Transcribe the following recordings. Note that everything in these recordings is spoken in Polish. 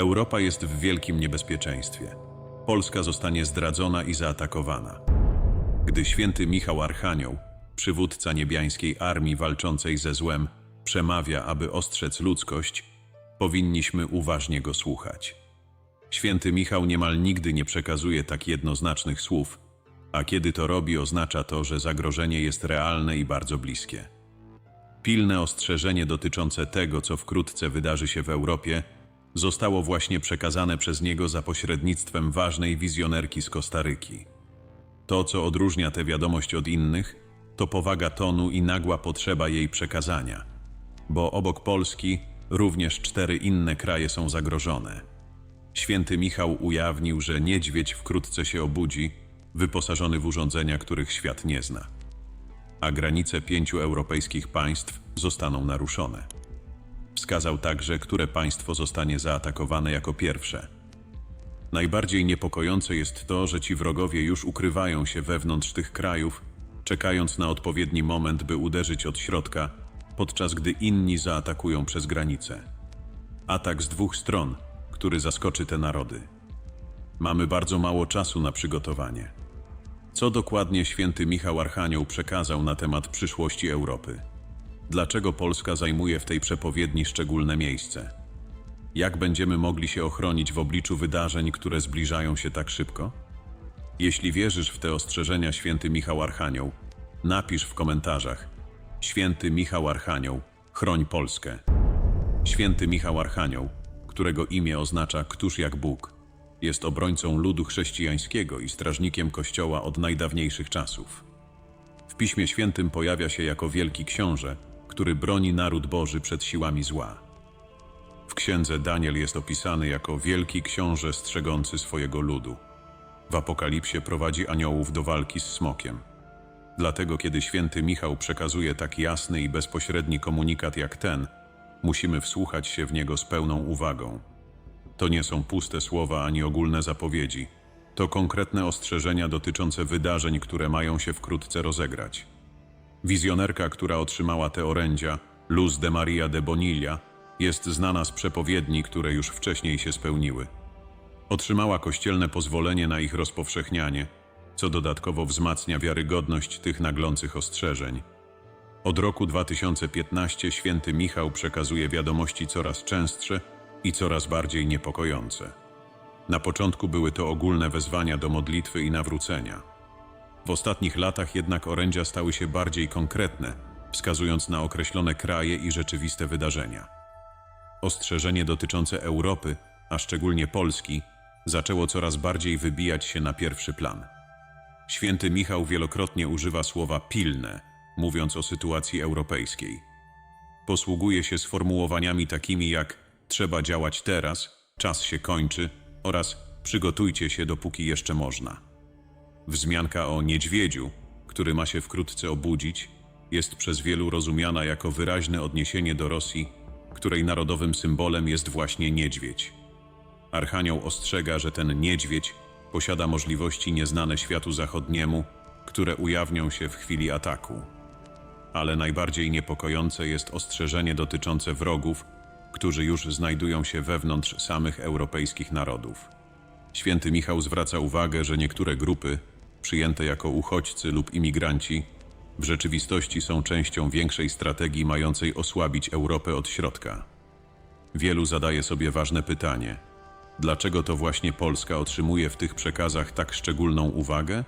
Europa jest w wielkim niebezpieczeństwie. Polska zostanie zdradzona i zaatakowana. Gdy święty Michał Archanioł, przywódca niebiańskiej armii walczącej ze złem, przemawia, aby ostrzec ludzkość, powinniśmy uważnie go słuchać. Święty Michał niemal nigdy nie przekazuje tak jednoznacznych słów, a kiedy to robi, oznacza to, że zagrożenie jest realne i bardzo bliskie. Pilne ostrzeżenie dotyczące tego, co wkrótce wydarzy się w Europie, zostało właśnie przekazane przez niego za pośrednictwem ważnej wizjonerki z Kostaryki. To, co odróżnia tę wiadomość od innych, to powaga tonu i nagła potrzeba jej przekazania, bo obok Polski również cztery inne kraje są zagrożone. Święty Michał ujawnił, że niedźwiedź wkrótce się obudzi, wyposażony w urządzenia, których świat nie zna, a granice pięciu europejskich państw zostaną naruszone. Wskazał także, które państwo zostanie zaatakowane jako pierwsze. Najbardziej niepokojące jest to, że ci wrogowie już ukrywają się wewnątrz tych krajów, czekając na odpowiedni moment, by uderzyć od środka, podczas gdy inni zaatakują przez granicę. Atak z dwóch stron, który zaskoczy te narody. Mamy bardzo mało czasu na przygotowanie. Co dokładnie święty Michał Archanioł przekazał na temat przyszłości Europy? Dlaczego Polska zajmuje w tej przepowiedni szczególne miejsce? Jak będziemy mogli się ochronić w obliczu wydarzeń, które zbliżają się tak szybko? Jeśli wierzysz w te ostrzeżenia święty Michał Archanioł, napisz w komentarzach Święty Michał Archanioł, chroń Polskę. Święty Michał Archanioł, którego imię oznacza Któż jak Bóg, jest obrońcą ludu chrześcijańskiego i strażnikiem Kościoła od najdawniejszych czasów. W Piśmie Świętym pojawia się jako wielki książę, który broni naród Boży przed siłami zła. W księdze Daniel jest opisany jako wielki książę strzegący swojego ludu. W Apokalipsie prowadzi aniołów do walki z smokiem. Dlatego, kiedy święty Michał przekazuje tak jasny i bezpośredni komunikat jak ten, musimy wsłuchać się w niego z pełną uwagą. To nie są puste słowa ani ogólne zapowiedzi. To konkretne ostrzeżenia dotyczące wydarzeń, które mają się wkrótce rozegrać. Wizjonerka, która otrzymała te orędzia, Luz de Maria de Bonilla, jest znana z przepowiedni, które już wcześniej się spełniły. Otrzymała kościelne pozwolenie na ich rozpowszechnianie, co dodatkowo wzmacnia wiarygodność tych naglących ostrzeżeń. Od roku 2015 święty Michał przekazuje wiadomości coraz częstsze i coraz bardziej niepokojące. Na początku były to ogólne wezwania do modlitwy i nawrócenia. W ostatnich latach jednak orędzia stały się bardziej konkretne, wskazując na określone kraje i rzeczywiste wydarzenia. Ostrzeżenie dotyczące Europy, a szczególnie Polski, zaczęło coraz bardziej wybijać się na pierwszy plan. Święty Michał wielokrotnie używa słowa pilne, mówiąc o sytuacji europejskiej. Posługuje się sformułowaniami takimi jak trzeba działać teraz, czas się kończy oraz przygotujcie się dopóki jeszcze można. Wzmianka o niedźwiedziu, który ma się wkrótce obudzić, jest przez wielu rozumiana jako wyraźne odniesienie do Rosji, której narodowym symbolem jest właśnie niedźwiedź. Archanioł ostrzega, że ten niedźwiedź posiada możliwości nieznane światu zachodniemu, które ujawnią się w chwili ataku. Ale najbardziej niepokojące jest ostrzeżenie dotyczące wrogów, którzy już znajdują się wewnątrz samych europejskich narodów. Święty Michał zwraca uwagę, że niektóre grupy, przyjęte jako uchodźcy lub imigranci, w rzeczywistości są częścią większej strategii mającej osłabić Europę od środka. Wielu zadaje sobie ważne pytanie: dlaczego to właśnie Polska otrzymuje w tych przekazach tak szczególną uwagę?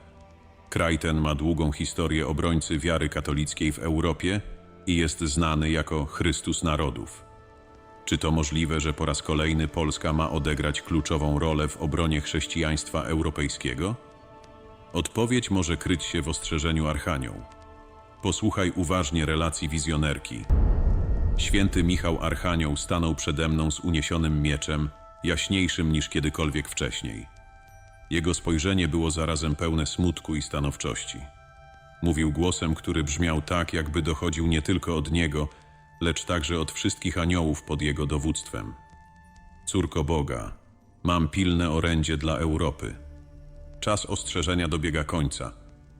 Kraj ten ma długą historię obrońcy wiary katolickiej w Europie i jest znany jako Chrystus Narodów. Czy to możliwe, że po raz kolejny Polska ma odegrać kluczową rolę w obronie chrześcijaństwa europejskiego? Odpowiedź może kryć się w ostrzeżeniu Archanioł. Posłuchaj uważnie relacji wizjonerki. Święty Michał Archanioł stanął przede mną z uniesionym mieczem, jaśniejszym niż kiedykolwiek wcześniej. Jego spojrzenie było zarazem pełne smutku i stanowczości. Mówił głosem, który brzmiał tak, jakby dochodził nie tylko od niego, lecz także od wszystkich aniołów pod jego dowództwem. Córko Boga, mam pilne orędzie dla Europy. Czas ostrzeżenia dobiega końca,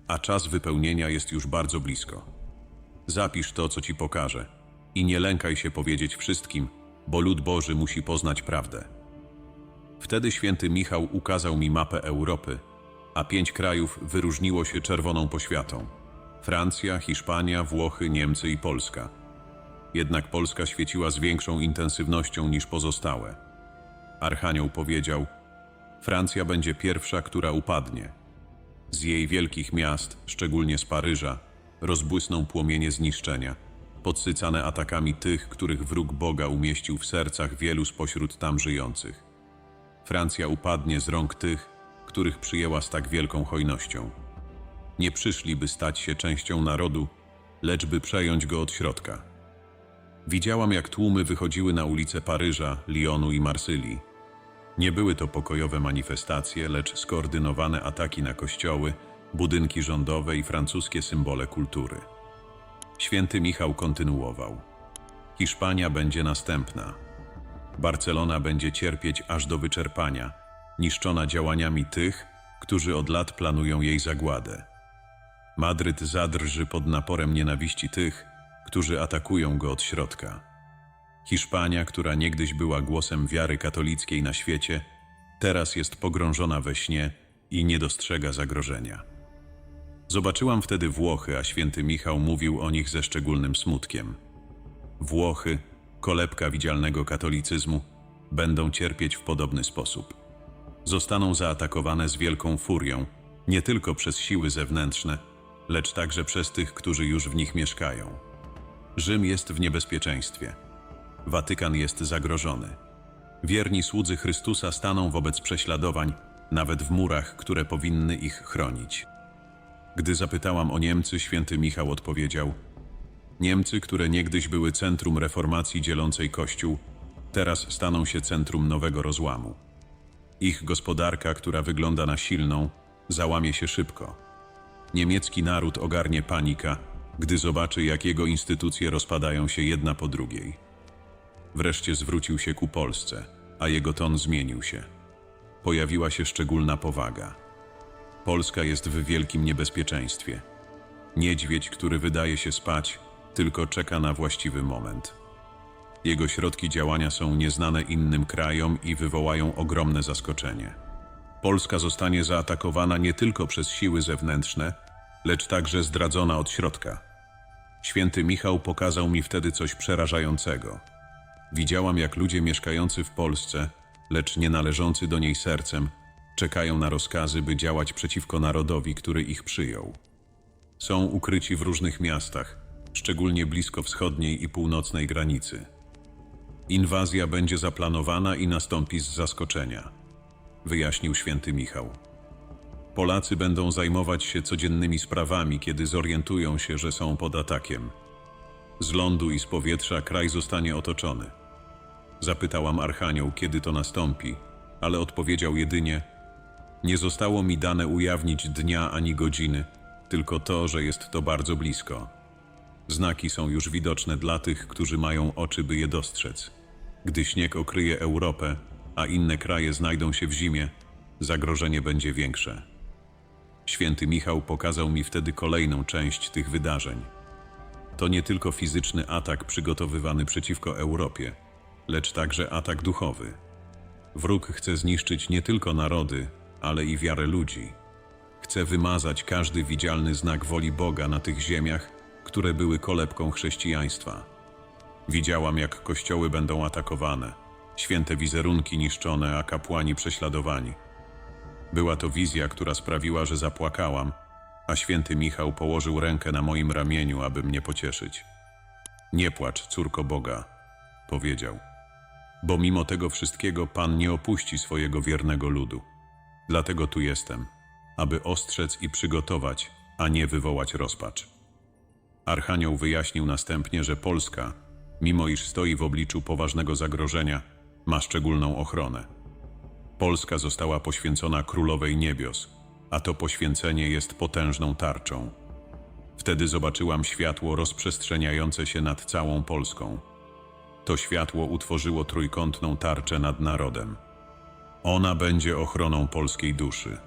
a czas wypełnienia jest już bardzo blisko. Zapisz to, co ci pokażę i nie lękaj się powiedzieć wszystkim, bo lud Boży musi poznać prawdę. Wtedy święty Michał ukazał mi mapę Europy, a pięć krajów wyróżniło się czerwoną poświatą: Francja, Hiszpania, Włochy, Niemcy i Polska. Jednak Polska świeciła z większą intensywnością niż pozostałe. Archanioł powiedział: Francja będzie pierwsza, która upadnie. Z jej wielkich miast, szczególnie z Paryża, rozbłysną płomienie zniszczenia, podsycane atakami tych, których wróg Boga umieścił w sercach wielu spośród tam żyjących. Francja upadnie z rąk tych, których przyjęła z tak wielką hojnością. Nie przyszli, by stać się częścią narodu, lecz by przejąć go od środka. Widziałam, jak tłumy wychodziły na ulice Paryża, Lyonu i Marsylii. Nie były to pokojowe manifestacje, lecz skoordynowane ataki na kościoły, budynki rządowe i francuskie symbole kultury. Święty Michał kontynuował. Hiszpania będzie następna. Barcelona będzie cierpieć aż do wyczerpania, niszczona działaniami tych, którzy od lat planują jej zagładę. Madryt zadrży pod naporem nienawiści tych, którzy atakują go od środka. Hiszpania, która niegdyś była głosem wiary katolickiej na świecie, teraz jest pogrążona we śnie i nie dostrzega zagrożenia. Zobaczyłam wtedy Włochy, a święty Michał mówił o nich ze szczególnym smutkiem. Włochy, kolebka widzialnego katolicyzmu, będą cierpieć w podobny sposób. Zostaną zaatakowane z wielką furią, nie tylko przez siły zewnętrzne, lecz także przez tych, którzy już w nich mieszkają. Rzym jest w niebezpieczeństwie. Watykan jest zagrożony. Wierni słudzy Chrystusa staną wobec prześladowań, nawet w murach, które powinny ich chronić. Gdy zapytałam o Niemcy, święty Michał odpowiedział: Niemcy, które niegdyś były centrum reformacji dzielącej Kościół, teraz staną się centrum nowego rozłamu. Ich gospodarka, która wygląda na silną, załamie się szybko. Niemiecki naród ogarnie panika, gdy zobaczy, jak jego instytucje rozpadają się jedna po drugiej. Wreszcie zwrócił się ku Polsce, a jego ton zmienił się. Pojawiła się szczególna powaga. Polska jest w wielkim niebezpieczeństwie. Niedźwiedź, który wydaje się spać, tylko czeka na właściwy moment. Jego środki działania są nieznane innym krajom i wywołają ogromne zaskoczenie. Polska zostanie zaatakowana nie tylko przez siły zewnętrzne, lecz także zdradzona od środka. Święty Michał pokazał mi wtedy coś przerażającego. Widziałam, jak ludzie mieszkający w Polsce, lecz nie należący do niej sercem, czekają na rozkazy, by działać przeciwko narodowi, który ich przyjął. Są ukryci w różnych miastach, szczególnie blisko wschodniej i północnej granicy. Inwazja będzie zaplanowana i nastąpi z zaskoczenia, wyjaśnił święty Michał. Polacy będą zajmować się codziennymi sprawami, kiedy zorientują się, że są pod atakiem. Z lądu i z powietrza kraj zostanie otoczony. Zapytałam Archanioł, kiedy to nastąpi, ale odpowiedział jedynie: Nie zostało mi dane ujawnić dnia ani godziny, tylko to, że jest to bardzo blisko. Znaki są już widoczne dla tych, którzy mają oczy, by je dostrzec. Gdy śnieg okryje Europę, a inne kraje znajdą się w zimie, zagrożenie będzie większe. Święty Michał pokazał mi wtedy kolejną część tych wydarzeń. To nie tylko fizyczny atak przygotowywany przeciwko Europie, lecz także atak duchowy. Wróg chce zniszczyć nie tylko narody, ale i wiarę ludzi. Chce wymazać każdy widzialny znak woli Boga na tych ziemiach, które były kolebką chrześcijaństwa. Widziałam, jak kościoły będą atakowane, święte wizerunki niszczone, a kapłani prześladowani. Była to wizja, która sprawiła, że zapłakałam, a święty Michał położył rękę na moim ramieniu, aby mnie pocieszyć. Nie płacz, córko Boga, powiedział, bo mimo tego wszystkiego Pan nie opuści swojego wiernego ludu. Dlatego tu jestem, aby ostrzec i przygotować, a nie wywołać rozpacz. Archanioł wyjaśnił następnie, że Polska, mimo iż stoi w obliczu poważnego zagrożenia, ma szczególną ochronę. Polska została poświęcona Królowej Niebios, a to poświęcenie jest potężną tarczą. Wtedy zobaczyłam światło rozprzestrzeniające się nad całą Polską. To światło utworzyło trójkątną tarczę nad narodem. Ona będzie ochroną polskiej duszy.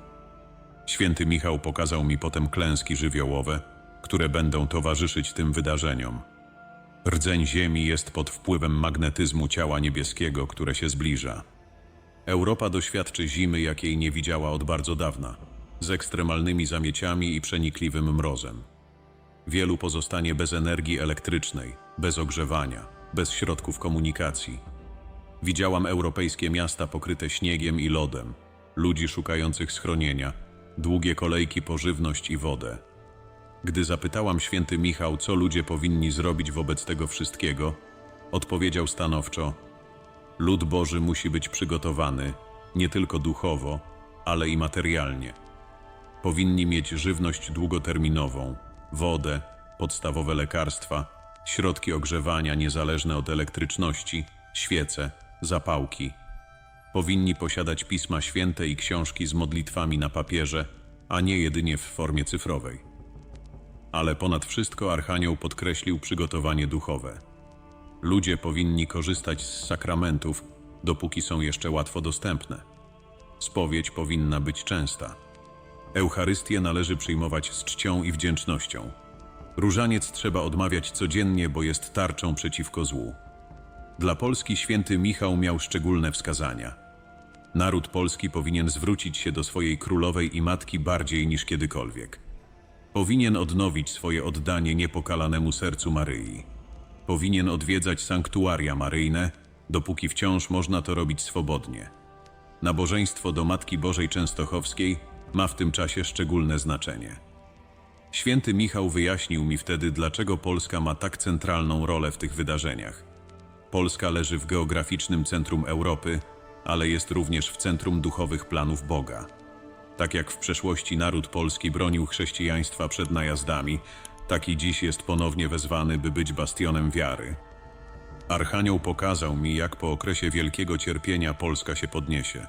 Święty Michał pokazał mi potem klęski żywiołowe, które będą towarzyszyć tym wydarzeniom. Rdzeń Ziemi jest pod wpływem magnetyzmu ciała niebieskiego, które się zbliża. Europa doświadczy zimy, jakiej nie widziała od bardzo dawna, z ekstremalnymi zamieciami i przenikliwym mrozem. Wielu pozostanie bez energii elektrycznej, bez ogrzewania, bez środków komunikacji. Widziałam europejskie miasta pokryte śniegiem i lodem, ludzi szukających schronienia, długie kolejki po żywność i wodę. Gdy zapytałam święty Michał, co ludzie powinni zrobić wobec tego wszystkiego, odpowiedział stanowczo: Lud Boży musi być przygotowany nie tylko duchowo, ale i materialnie. Powinni mieć żywność długoterminową, wodę, podstawowe lekarstwa, środki ogrzewania niezależne od elektryczności, świece, zapałki. Powinni posiadać pisma święte i książki z modlitwami na papierze, a nie jedynie w formie cyfrowej. Ale ponad wszystko Archanioł podkreślił przygotowanie duchowe. Ludzie powinni korzystać z sakramentów, dopóki są jeszcze łatwo dostępne. Spowiedź powinna być częsta. Eucharystię należy przyjmować z czcią i wdzięcznością. Różaniec trzeba odmawiać codziennie, bo jest tarczą przeciwko złu. Dla Polski święty Michał miał szczególne wskazania. Naród polski powinien zwrócić się do swojej królowej i matki bardziej niż kiedykolwiek. Powinien odnowić swoje oddanie niepokalanemu sercu Maryi. Powinien odwiedzać sanktuaria maryjne, dopóki wciąż można to robić swobodnie. Nabożeństwo do Matki Bożej Częstochowskiej ma w tym czasie szczególne znaczenie. Święty Michał wyjaśnił mi wtedy, dlaczego Polska ma tak centralną rolę w tych wydarzeniach. Polska leży w geograficznym centrum Europy, ale jest również w centrum duchowych planów Boga. Tak jak w przeszłości naród polski bronił chrześcijaństwa przed najazdami, tak i dziś jest ponownie wezwany, by być bastionem wiary. Archanioł pokazał mi, jak po okresie wielkiego cierpienia Polska się podniesie.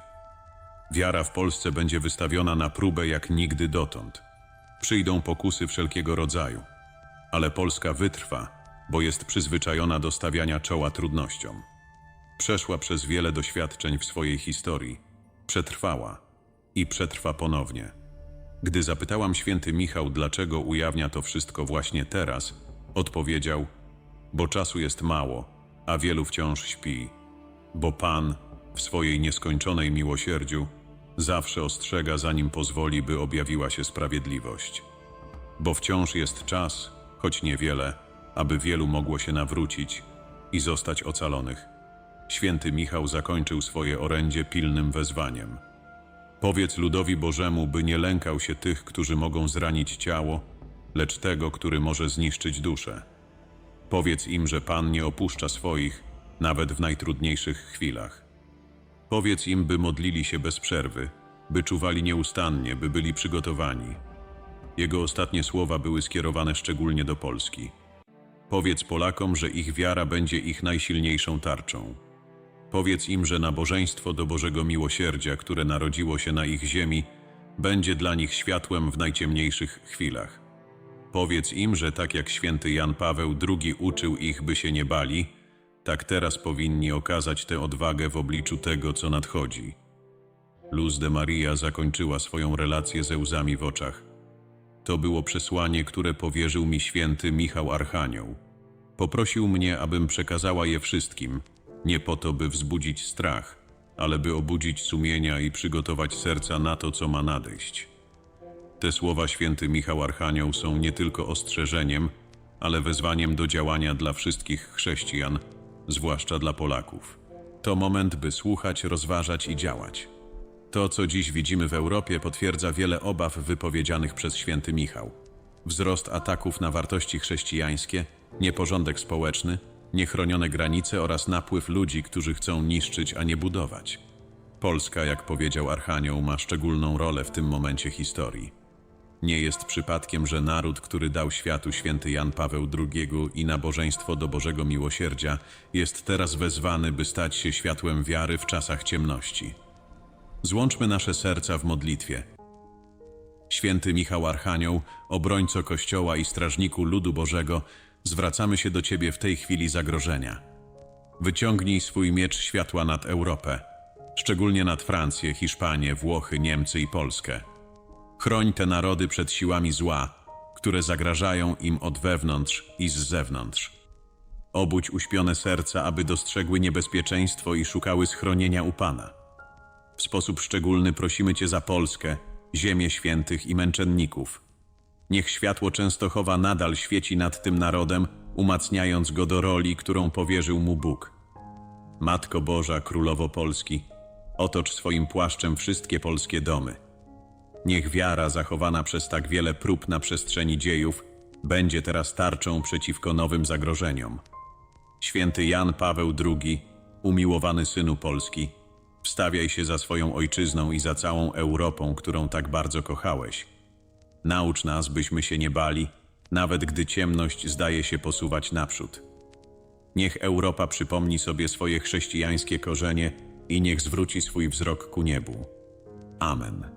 Wiara w Polsce będzie wystawiona na próbę jak nigdy dotąd. Przyjdą pokusy wszelkiego rodzaju, ale Polska wytrwa, bo jest przyzwyczajona do stawiania czoła trudnościom. Przeszła przez wiele doświadczeń w swojej historii, przetrwała i przetrwa ponownie. Gdy zapytałam święty Michał, dlaczego ujawnia to wszystko właśnie teraz, odpowiedział: Bo czasu jest mało, a wielu wciąż śpi. Bo Pan, w swojej nieskończonej miłosierdziu, zawsze ostrzega, zanim pozwoli, by objawiła się sprawiedliwość. Bo wciąż jest czas, choć niewiele, aby wielu mogło się nawrócić i zostać ocalonych. Święty Michał zakończył swoje orędzie pilnym wezwaniem. Powiedz ludowi Bożemu, by nie lękał się tych, którzy mogą zranić ciało, lecz tego, który może zniszczyć duszę. Powiedz im, że Pan nie opuszcza swoich, nawet w najtrudniejszych chwilach. Powiedz im, by modlili się bez przerwy, by czuwali nieustannie, by byli przygotowani. Jego ostatnie słowa były skierowane szczególnie do Polski. Powiedz Polakom, że ich wiara będzie ich najsilniejszą tarczą. Powiedz im, że nabożeństwo do Bożego Miłosierdzia, które narodziło się na ich ziemi, będzie dla nich światłem w najciemniejszych chwilach. Powiedz im, że tak jak święty Jan Paweł II uczył ich, by się nie bali, tak teraz powinni okazać tę odwagę w obliczu tego, co nadchodzi. Luz de Maria zakończyła swoją relację ze łzami w oczach. To było przesłanie, które powierzył mi święty Michał Archanioł. Poprosił mnie, abym przekazała je wszystkim, nie po to, by wzbudzić strach, ale by obudzić sumienia i przygotować serca na to, co ma nadejść. Te słowa święty Michał Archanioł są nie tylko ostrzeżeniem, ale wezwaniem do działania dla wszystkich chrześcijan, zwłaszcza dla Polaków. To moment, by słuchać, rozważać i działać. To, co dziś widzimy w Europie, potwierdza wiele obaw wypowiedzianych przez święty Michał. Wzrost ataków na wartości chrześcijańskie, nieporządek społeczny, niechronione granice oraz napływ ludzi, którzy chcą niszczyć, a nie budować. Polska, jak powiedział Archanioł, ma szczególną rolę w tym momencie historii. Nie jest przypadkiem, że naród, który dał światu święty Jan Paweł II i nabożeństwo do Bożego Miłosierdzia, jest teraz wezwany, by stać się światłem wiary w czasach ciemności. Złączmy nasze serca w modlitwie. Święty Michał Archanioł, obrońco Kościoła i strażniku ludu Bożego, zwracamy się do Ciebie w tej chwili zagrożenia. Wyciągnij swój miecz światła nad Europę, szczególnie nad Francję, Hiszpanię, Włochy, Niemcy i Polskę. Chroń te narody przed siłami zła, które zagrażają im od wewnątrz i z zewnątrz. Obudź uśpione serca, aby dostrzegły niebezpieczeństwo i szukały schronienia u Pana. w sposób szczególny prosimy Cię za Polskę, ziemię świętych i męczenników. Niech światło Częstochowa nadal świeci nad tym narodem, umacniając go do roli, którą powierzył mu Bóg. Matko Boża, Królowo Polski, otocz swoim płaszczem wszystkie polskie domy. Niech wiara zachowana przez tak wiele prób na przestrzeni dziejów będzie teraz tarczą przeciwko nowym zagrożeniom. Święty Jan Paweł II, umiłowany synu Polski, wstawiaj się za swoją ojczyzną i za całą Europą, którą tak bardzo kochałeś. Naucz nas, byśmy się nie bali, nawet gdy ciemność zdaje się posuwać naprzód. Niech Europa przypomni sobie swoje chrześcijańskie korzenie i niech zwróci swój wzrok ku niebu. Amen.